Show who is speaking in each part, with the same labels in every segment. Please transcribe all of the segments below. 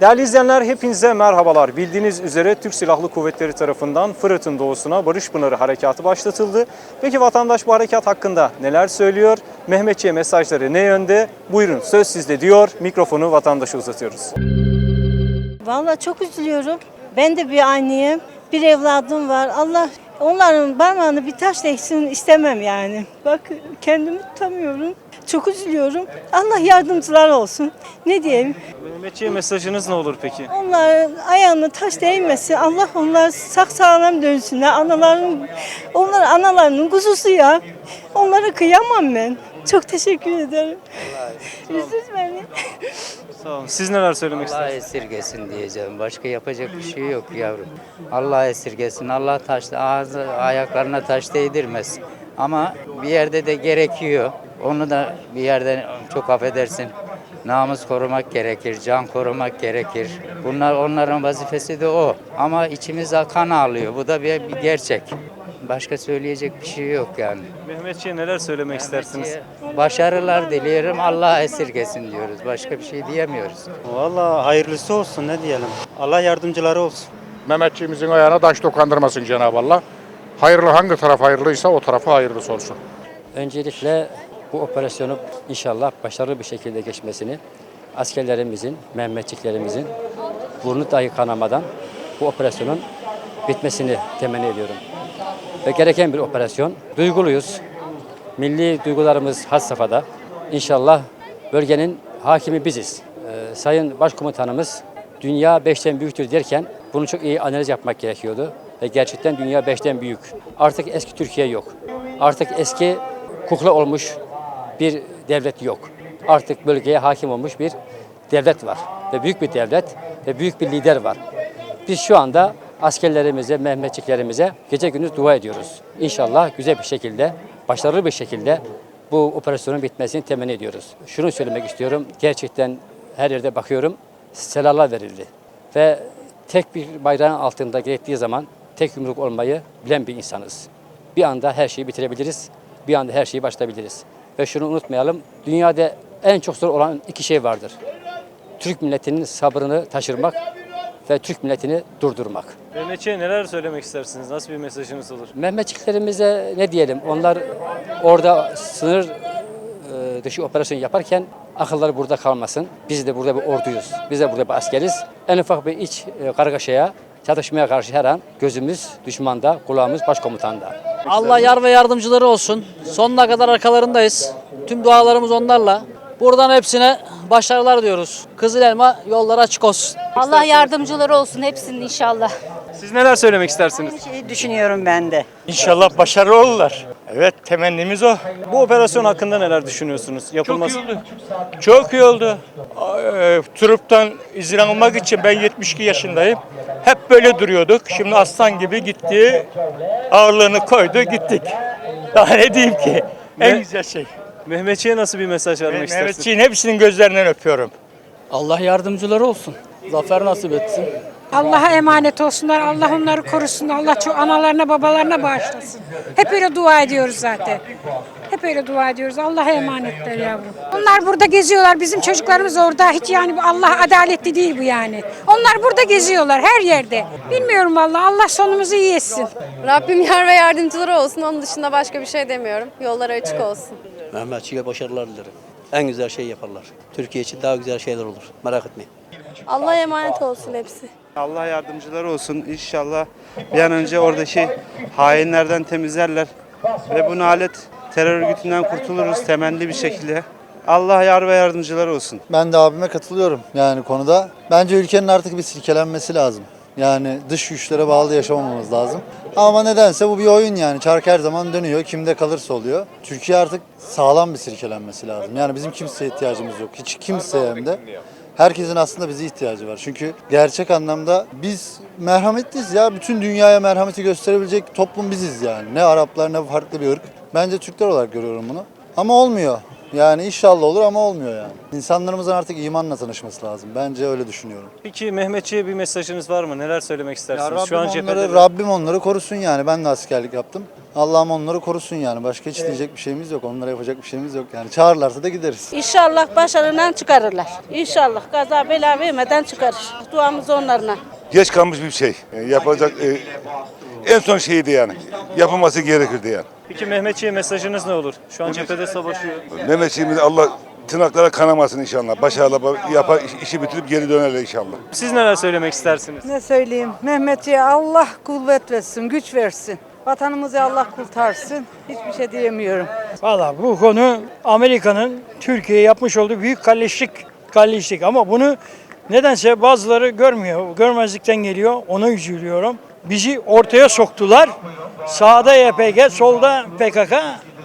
Speaker 1: Değerli izleyenler hepinize merhabalar. Bildiğiniz üzere Türk Silahlı Kuvvetleri tarafından Fırat'ın doğusuna Barış Pınarı Harekatı başlatıldı. Peki vatandaş bu harekat hakkında neler söylüyor? Mehmetçiğe mesajları ne yönde? Buyurun söz sizde diyor. Mikrofonu vatandaşa uzatıyoruz.
Speaker 2: Vallahi çok üzülüyorum. Ben de bir anneyim. Bir evladım var. Allah onların parmağını bir taş değsin istemem yani. Bak kendimi tutamıyorum. Çok üzülüyorum. Allah yardımcılar olsun. Ne diyeyim?
Speaker 1: Mehmetçiğe mesajınız ne olur peki?
Speaker 2: Onların ayağına taş değmesin. Allah onlar sak sağlam dönsünler. Analarının, onlar analarının kuzusu ya. Onlara kıyamam ben. Çok teşekkür ederim. Üzdünüz beni.
Speaker 1: Sağ olun. Siz neler söylemek
Speaker 3: Allah
Speaker 1: istersiniz?
Speaker 3: esirgesin diyeceğim. Başka yapacak bir şey yok yavrum. Allah esirgesin. Allah taş, ağzı, ayaklarına taş değdirmez. Ama bir yerde de gerekiyor. Onu da bir yerde çok affedersin. Namus korumak gerekir, can korumak gerekir. Bunlar onların vazifesi de o. Ama içimiz kan ağlıyor. Bu da bir, bir gerçek. Başka söyleyecek bir şey yok yani.
Speaker 1: Mehmetçiğe neler söylemek istersiniz?
Speaker 3: Başarılar diliyorum. Allah esirgesin diyoruz. Başka bir şey diyemiyoruz.
Speaker 4: Valla hayırlısı olsun ne diyelim. Allah yardımcıları olsun.
Speaker 5: Mehmetçiğimizin ayağına taş dokandırmasın Cenab-ı Allah. Hayırlı hangi taraf hayırlıysa o tarafa hayırlısı olsun.
Speaker 6: Öncelikle bu operasyonu inşallah başarılı bir şekilde geçmesini, askerlerimizin, Mehmetçiklerimizin burnu dahi kanamadan bu operasyonun bitmesini temenni ediyorum. Ve gereken bir operasyon. Duyguluyuz. Milli duygularımız had safhada. İnşallah bölgenin hakimi biziz. Ee, Sayın Başkomutanımız dünya beşten büyüktür derken bunu çok iyi analiz yapmak gerekiyordu. Ve gerçekten dünya beşten büyük. Artık eski Türkiye yok. Artık eski kukla olmuş bir devlet yok. Artık bölgeye hakim olmuş bir devlet var. Ve büyük bir devlet ve büyük bir lider var. Biz şu anda askerlerimize, Mehmetçiklerimize gece gündüz dua ediyoruz. İnşallah güzel bir şekilde, başarılı bir şekilde bu operasyonun bitmesini temenni ediyoruz. Şunu söylemek istiyorum. Gerçekten her yerde bakıyorum selamlar verildi. Ve tek bir bayrağın altında gerektiği zaman tek yumruk olmayı bilen bir insanız. Bir anda her şeyi bitirebiliriz. Bir anda her şeyi başlatabiliriz. Ve şunu unutmayalım. Dünyada en çok zor olan iki şey vardır. Türk milletinin sabrını taşırmak ve Türk milletini durdurmak.
Speaker 1: Mehmetçiğe neler söylemek istersiniz? Nasıl bir mesajınız olur?
Speaker 6: Mehmetçiklerimize ne diyelim? Onlar orada sınır e, dışı operasyon yaparken akılları burada kalmasın. Biz de burada bir orduyuz. Biz de burada bir askeriz. En ufak bir iç e, kargaşaya, çatışmaya karşı her an gözümüz düşmanda, kulağımız başkomutanda.
Speaker 7: Allah yar ve yardımcıları olsun. Sonuna kadar arkalarındayız. Tüm dualarımız onlarla. Buradan hepsine başarılar diyoruz. Kızıl elma yolları açık olsun.
Speaker 8: Allah yardımcıları olsun hepsinin inşallah.
Speaker 1: Siz neler söylemek istersiniz?
Speaker 9: şeyi düşünüyorum ben de.
Speaker 4: İnşallah başarılı olurlar. Evet temennimiz o.
Speaker 1: Bu operasyon hakkında neler düşünüyorsunuz? Yapılması...
Speaker 4: Çok iyi oldu. Çok iyi oldu. Ee, Truptan izin almak için ben 72 yaşındayım. Hep böyle duruyorduk. Şimdi aslan gibi gitti. Ağırlığını koydu gittik. Daha ne diyeyim ki? En
Speaker 1: Ne-
Speaker 4: güzel şey.
Speaker 1: Mehmetçiğe nasıl bir mesaj vermek istersiniz?
Speaker 4: Mehmetçiğin hepsinin gözlerinden öpüyorum.
Speaker 7: Allah yardımcıları olsun. Zafer nasip etsin.
Speaker 9: Allah'a emanet olsunlar. Allah onları korusun. Allah çok analarına babalarına bağışlasın. Hep öyle dua ediyoruz zaten. Hep öyle dua ediyoruz. Allah'a emanetler yavrum. Onlar burada geziyorlar. Bizim çocuklarımız orada. Hiç yani bu Allah adaletli değil bu yani. Onlar burada geziyorlar her yerde. Bilmiyorum vallahi. Allah sonumuzu iyi etsin.
Speaker 8: Rabbim yar ve yardımcıları olsun. Onun dışında başka bir şey demiyorum. Yolları açık olsun.
Speaker 10: Mehmetçiğe başarılar dilerim. En güzel şey yaparlar. Türkiye için daha güzel şeyler olur. Merak etmeyin.
Speaker 8: Allah emanet olsun hepsi.
Speaker 11: Allah yardımcıları olsun. İnşallah bir an önce oradaki hainlerden temizlerler. Ve bu nalet terör örgütünden kurtuluruz temelli bir şekilde. Allah yar ve yardımcıları olsun.
Speaker 12: Ben de abime katılıyorum yani konuda. Bence ülkenin artık bir silkelenmesi lazım. Yani dış güçlere bağlı yaşamamamız lazım. Ama nedense bu bir oyun yani. Çark her zaman dönüyor. Kimde kalırsa oluyor. Türkiye artık sağlam bir silkelenmesi lazım. Yani bizim kimseye ihtiyacımız yok. Hiç kimseye hem de. Herkesin aslında bize ihtiyacı var. Çünkü gerçek anlamda biz merhametliyiz ya. Bütün dünyaya merhameti gösterebilecek toplum biziz yani. Ne Araplar ne farklı bir ırk. Bence Türkler olarak görüyorum bunu. Ama olmuyor. Yani inşallah olur ama olmuyor yani. İnsanlarımızın artık imanla tanışması lazım. Bence öyle düşünüyorum.
Speaker 13: Peki Mehmetçiğe bir mesajınız var mı? Neler söylemek
Speaker 12: Ya
Speaker 13: istersiniz?
Speaker 12: Rabbim,
Speaker 13: Şu an
Speaker 12: onları,
Speaker 13: cephede
Speaker 12: Rabbim onları korusun yani. Ben de askerlik yaptım. Allah'ım onları korusun yani. Başka hiç diyecek bir şeyimiz yok. Onlara yapacak bir şeyimiz yok yani. Çağırırlarsa da gideriz.
Speaker 4: İnşallah başarıyla çıkarırlar. İnşallah kaza bela vermeden çıkarır. Duamız onlarla.
Speaker 14: Geç kalmış bir şey. Yani yapacak e, en son şeydi yani. Yapılması gerekirdi yani.
Speaker 13: Peki Mehmetçiğe mesajınız ne olur? Şu an cephede savaşıyor.
Speaker 14: Mehmetçiğimiz Allah tırnaklara kanamasın inşallah. Başarılı yapar, işi bitirip geri dönerler inşallah.
Speaker 13: Siz neler söylemek istersiniz?
Speaker 9: Ne söyleyeyim? Mehmetçiğe Allah kuvvet versin, güç versin. Vatanımızı Allah kurtarsın. Hiçbir şey diyemiyorum.
Speaker 15: Valla bu konu Amerika'nın Türkiye'ye yapmış olduğu büyük kalleşlik, kalleşlik ama bunu nedense bazıları görmüyor, görmezlikten geliyor. Ona üzülüyorum. Bizi ortaya soktular. Sağda YPG, solda PKK.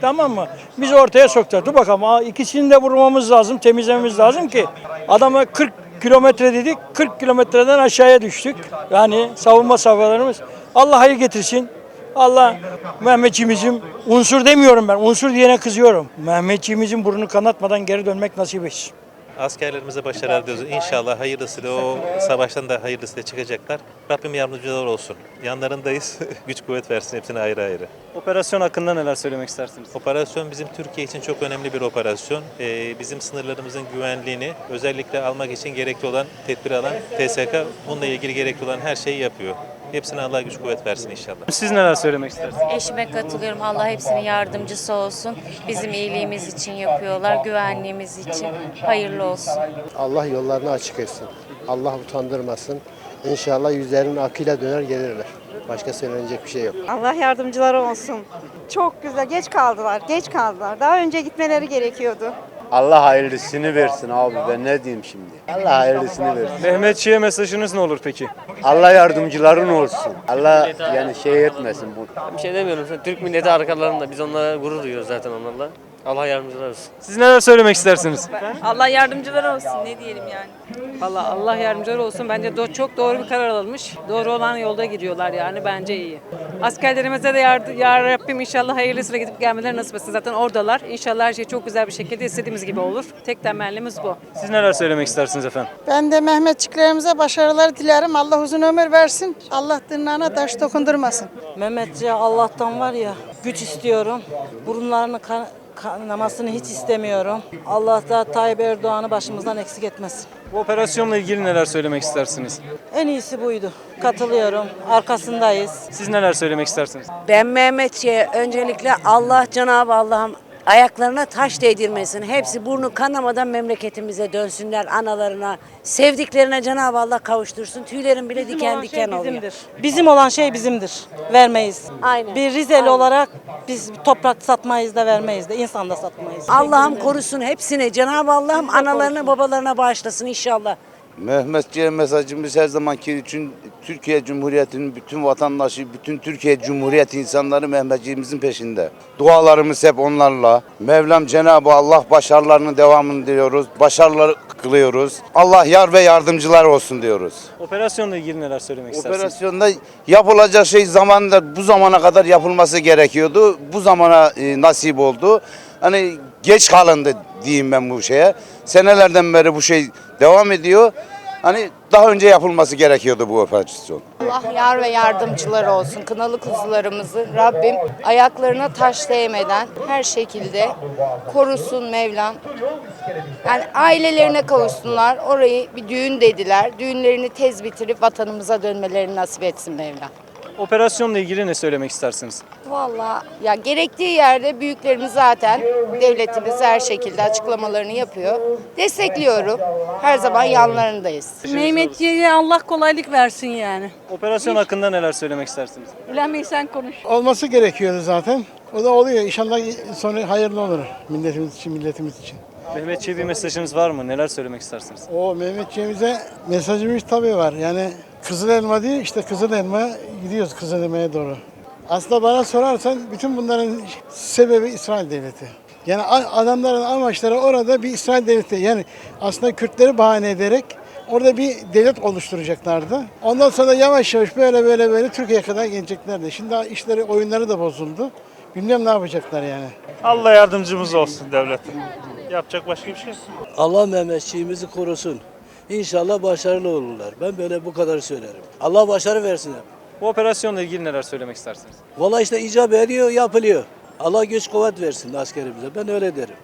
Speaker 15: Tamam mı? Biz ortaya soktular. Dur bakalım ikisini de vurmamız lazım, temizlememiz lazım ki adama 40 kilometre dedik, 40 kilometreden aşağıya düştük. Yani savunma savunmalarımız. Allah hayır getirsin. Allah Mehmetçiğimizin unsur demiyorum ben. Unsur diyene kızıyorum. Mehmetçiğimizin burnunu kanatmadan geri dönmek nasip etsin.
Speaker 16: Askerlerimize başarılar diliyoruz. İnşallah hayırlısıyla o savaştan da hayırlısıyla çıkacaklar. Rabbim yardımcılar olsun. Yanlarındayız. Güç kuvvet versin hepsine ayrı ayrı.
Speaker 13: Operasyon hakkında neler söylemek istersiniz?
Speaker 16: Operasyon bizim Türkiye için çok önemli bir operasyon. Ee, bizim sınırlarımızın güvenliğini özellikle almak için gerekli olan tedbir alan TSK bununla ilgili gerekli olan her şeyi yapıyor. Hepsine Allah güç kuvvet versin inşallah.
Speaker 13: Siz neler söylemek istersiniz?
Speaker 8: Eşime katılıyorum. Allah hepsinin yardımcısı olsun. Bizim iyiliğimiz için yapıyorlar, güvenliğimiz için. Hayırlı olsun.
Speaker 10: Allah yollarını açık etsin. Allah utandırmasın. İnşallah yüzlerinin akıyla döner gelirler. Başka söylenecek bir şey yok.
Speaker 9: Allah yardımcıları olsun. Çok güzel. Geç kaldılar. Geç kaldılar. Daha önce gitmeleri gerekiyordu.
Speaker 12: Allah hayırlısını versin abi. Ben ne diyeyim şimdi? Allah hayırlısını versin.
Speaker 13: Mehmetçiğe mesajınız ne olur peki?
Speaker 12: Allah yardımcıların olsun. Allah yani şey etmesin bu.
Speaker 17: Bir şey demiyorum. Türk milleti arkalarında. Biz onlara gurur duyuyoruz zaten onlarla. Allah yardımcılar olsun.
Speaker 13: Siz neler söylemek istersiniz?
Speaker 8: Allah yardımcılar olsun. Ne diyelim yani?
Speaker 9: Valla Allah yardımcıları olsun. Bence do- çok doğru bir karar alınmış. Doğru olan yolda gidiyorlar yani. Bence iyi. Askerlerimize de yardı, ya Rabbim inşallah hayırlısıyla gidip gelmeleri nasip etsin. Zaten oradalar. İnşallah her şey çok güzel bir şekilde istediğimiz gibi olur. Tek temennimiz bu.
Speaker 13: Siz neler söylemek istersiniz efendim?
Speaker 9: Ben de Mehmetçiklerimize başarılar dilerim. Allah uzun ömür versin. Allah tırnağına taş dokundurmasın.
Speaker 4: Mehmetçiğe Allah'tan var ya güç istiyorum. Burunlarını kan- kanamasını hiç istemiyorum. Allah da Tayyip Erdoğan'ı başımızdan eksik etmesin.
Speaker 13: Bu operasyonla ilgili neler söylemek istersiniz?
Speaker 4: En iyisi buydu. Katılıyorum. Arkasındayız.
Speaker 13: Siz neler söylemek istersiniz?
Speaker 8: Ben Mehmetçiğe öncelikle Allah Cenab-ı Allah'ım ayaklarına taş değdirmesin. Hepsi burnu kanamadan memleketimize dönsünler analarına. Sevdiklerine Cenab-ı Allah kavuştursun. Tüylerim bile diken
Speaker 4: olan
Speaker 8: diken
Speaker 4: şey
Speaker 8: oluyor.
Speaker 4: bizimdir. Bizim olan şey bizimdir. Vermeyiz.
Speaker 8: Aynen.
Speaker 4: Bir Rizeli olarak biz toprak satmayız da vermeyiz de insan da satmayız.
Speaker 8: Allah'ım korusun hepsini. Cenab-ı Allah'ım analarına babalarına bağışlasın inşallah.
Speaker 14: Mehmetçiğe mesajımız her zamanki için Türkiye Cumhuriyeti'nin bütün vatandaşı, bütün Türkiye Cumhuriyeti insanları Mehmetçiğimizin peşinde. Dualarımız hep onlarla. Mevlam Cenab-ı Allah başarılarının devamını diliyoruz. Başarıları kılıyoruz. Allah yar ve yardımcılar olsun diyoruz.
Speaker 13: Operasyonla ilgili neler söylemek istersiniz?
Speaker 14: Operasyonda yapılacak şey zamanında bu zamana kadar yapılması gerekiyordu. Bu zamana e, nasip oldu. Hani geç kalındı diyeyim ben bu şeye. Senelerden beri bu şey devam ediyor. Hani daha önce yapılması gerekiyordu bu operasyon.
Speaker 8: Allah yar ve yardımcıları olsun. Kınalı kuzularımızı Rabbim ayaklarına taş değmeden her şekilde korusun Mevlam. Yani ailelerine kavuşsunlar. Orayı bir düğün dediler. Düğünlerini tez bitirip vatanımıza dönmelerini nasip etsin Mevlam.
Speaker 13: Operasyonla ilgili ne söylemek istersiniz?
Speaker 8: Vallahi ya gerektiği yerde büyüklerimiz zaten devletimiz her şekilde açıklamalarını yapıyor. Destekliyorum. Her zaman yanlarındayız.
Speaker 4: Mehmetçiğe Allah kolaylık versin yani.
Speaker 13: Operasyon hakkında neler söylemek istersiniz?
Speaker 4: Bilemeyi sen konuş.
Speaker 15: Olması gerekiyordu zaten. O da oluyor. İnşallah sonu hayırlı olur milletimiz için, milletimiz için.
Speaker 13: Mehmetçiğe bir mesajınız var mı? Neler söylemek istersiniz?
Speaker 15: O Mehmetçiğimize mesajımız tabii var. Yani Kızıl Elma değil işte Kızıl Elma gidiyoruz Kızıl Elma'ya doğru. Aslında bana sorarsan bütün bunların sebebi İsrail Devleti. Yani adamların amaçları orada bir İsrail Devleti. Yani aslında Kürtleri bahane ederek orada bir devlet oluşturacaklardı. Ondan sonra yavaş yavaş böyle böyle böyle Türkiye'ye kadar geleceklerdi. Şimdi işleri oyunları da bozuldu.
Speaker 10: Bilmiyorum ne yapacaklar yani.
Speaker 4: Allah yardımcımız olsun devletin. Yapacak başka bir şey yok.
Speaker 7: Allah Mehmetçiğimizi korusun. İnşallah başarılı olurlar. Ben böyle bu kadar söylerim. Allah başarı versin.
Speaker 1: Bu operasyonla ilgili neler söylemek istersiniz?
Speaker 7: Valla işte icap ediyor, yapılıyor. Allah güç kuvvet versin askerimize. Ben öyle derim.